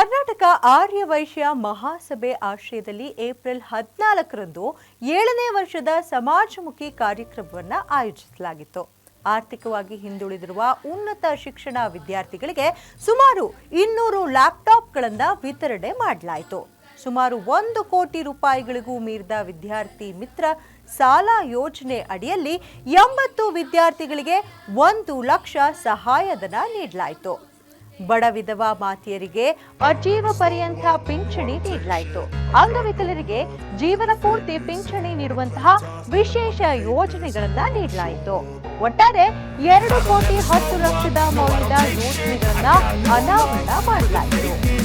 ಕರ್ನಾಟಕ ಆರ್ಯ ವೈಶ್ಯ ಮಹಾಸಭೆ ಆಶ್ರಯದಲ್ಲಿ ಏಪ್ರಿಲ್ ಹದಿನಾಲ್ಕರಂದು ಏಳನೇ ವರ್ಷದ ಸಮಾಜಮುಖಿ ಕಾರ್ಯಕ್ರಮವನ್ನು ಆಯೋಜಿಸಲಾಗಿತ್ತು. ಆರ್ಥಿಕವಾಗಿ ಹಿಂದುಳಿದಿರುವ ಉನ್ನತ ಶಿಕ್ಷಣ ವಿದ್ಯಾರ್ಥಿಗಳಿಗೆ ಸುಮಾರು ಇನ್ನೂರು ಲ್ಯಾಪ್ಟಾಪ್ಗಳನ್ನು ವಿತರಣೆ ಮಾಡಲಾಯಿತು. ಸುಮಾರು ಒಂದು ಕೋಟಿ ರೂಪಾಯಿಗಳಿಗೂ ಮೀರಿದ ವಿದ್ಯಾರ್ಥಿ ಮಿತ್ರ ಸಾಲ ಯೋಜನೆ ಅಡಿಯಲ್ಲಿ ಎಂಬತ್ತು ವಿದ್ಯಾರ್ಥಿಗಳಿಗೆ ಒಂದು ಲಕ್ಷ ಸಹಾಯಧನ ನೀಡಲಾಯಿತು. ಬಡ ವಿಧವಾ ಮಾತೆಯರಿಗೆ ಅಜೀವ ಪರ್ಯಂತ ಪಿಂಚಣಿ ನೀಡಲಾಯಿತು. ಅಂಗವಿಕಲರಿಗೆ ಜೀವನ ಪೂರ್ತಿ ಪಿಂಚಣಿ ನೀಡುವಂತಹ ವಿಶೇಷ ಯೋಜನೆಗಳನ್ನ ನೀಡಲಾಯಿತು. ಒಟ್ಟಾರೆ ಎರಡು ಕೋಟಿ ಹತ್ತು ಲಕ್ಷದ ಮೌಲ್ಯದ ಯೋಜನೆಗಳನ್ನ ಅನಾವರಣ ಮಾಡಲಾಯಿತು.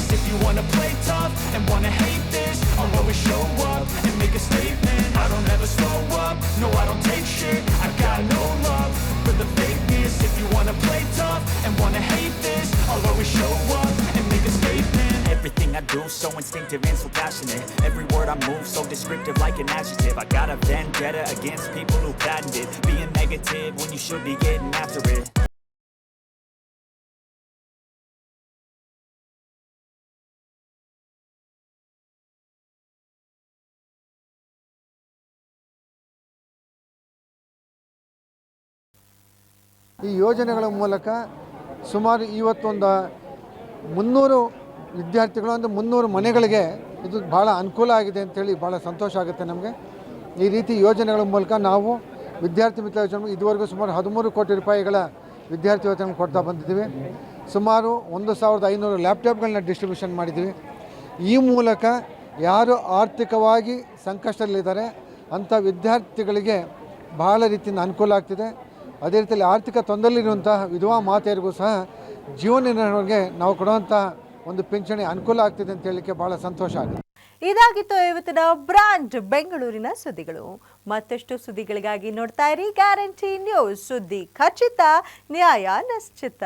Do so instinctive and so passionate. Every word I move so descriptive like an adjective. I got a vendetta against people who patented being negative when you should be getting after it. ಈ ಯೋಜನೆಗಳ ಮೂಲಕ ಸುಮಾರು ಇವತ್ತೊಂದು ಮುನ್ನೂರು ವಿದ್ಯಾರ್ಥಿಗಳು ಒಂದು ಮುನ್ನೂರು ಮನೆಗಳಿಗೆ ಇದು ಭಾಳ ಅನುಕೂಲ ಆಗಿದೆ ಅಂತೇಳಿ ಭಾಳ ಸಂತೋಷ ಆಗುತ್ತೆ ನಮಗೆ. ಈ ರೀತಿ ಯೋಜನೆಗಳ ಮೂಲಕ ನಾವು ವಿದ್ಯಾರ್ಥಿ ಮಿತ್ರ ಯೋಜನೆ ಇದುವರೆಗೂ ಸುಮಾರು ಹದಿಮೂರು ಕೋಟಿ ರೂಪಾಯಿಗಳ ವಿದ್ಯಾರ್ಥಿ ವೇತನ ಕೊಡ್ತಾ ಬಂದಿದ್ದೀವಿ. ಸುಮಾರು ಒಂದು ಸಾವಿರದ ಐನೂರು ಲ್ಯಾಪ್ಟಾಪ್ಗಳನ್ನ ಡಿಸ್ಟ್ರಿಬ್ಯೂಷನ್ ಮಾಡಿದ್ದೀವಿ. ಈ ಮೂಲಕ ಯಾರು ಆರ್ಥಿಕವಾಗಿ ಸಂಕಷ್ಟದಲ್ಲಿದ್ದಾರೆ ಅಂಥ ವಿದ್ಯಾರ್ಥಿಗಳಿಗೆ ಬಹಳ ರೀತಿಯಿಂದ ಅನುಕೂಲ ಆಗ್ತಿದೆ. ಅದೇ ರೀತಿಯಲ್ಲಿ ಆರ್ಥಿಕ ತೊಂದರೆಯಲ್ಲಿರುವಂತಹ ವಿಧವಾ ಮಾತೆಯರಿಗೂ ಸಹ ಜೀವನ ನಿರ್ವಹಣೆಗೆ ನಾವು ಕೊಡುವಂಥ ಒಂದು ಪಿಂಚಣಿ ಅನುಕೂಲ ಆಗ್ತಿದೆ ಅಂತ ಹೇಳಲಿಕ್ಕೆ ಭಾಳ ಸಂತೋಷ ಆಗುತ್ತೆ. ಇದಾಗಿತ್ತು ಇವತ್ತಿನ ಬ್ರಾಂಡ್ ಬೆಂಗಳೂರಿನ ಸುದ್ದಿಗಳು. ಮತ್ತಷ್ಟು ಸುದ್ದಿಗಳಿಗಾಗಿ ನೋಡ್ತಾ ಇರಿ. ಗ್ಯಾರಂಟಿ ನ್ಯೂಸ್ ಸುದ್ದಿ ಖಚಿತ, ನ್ಯಾಯ ನಿಶ್ಚಿತ.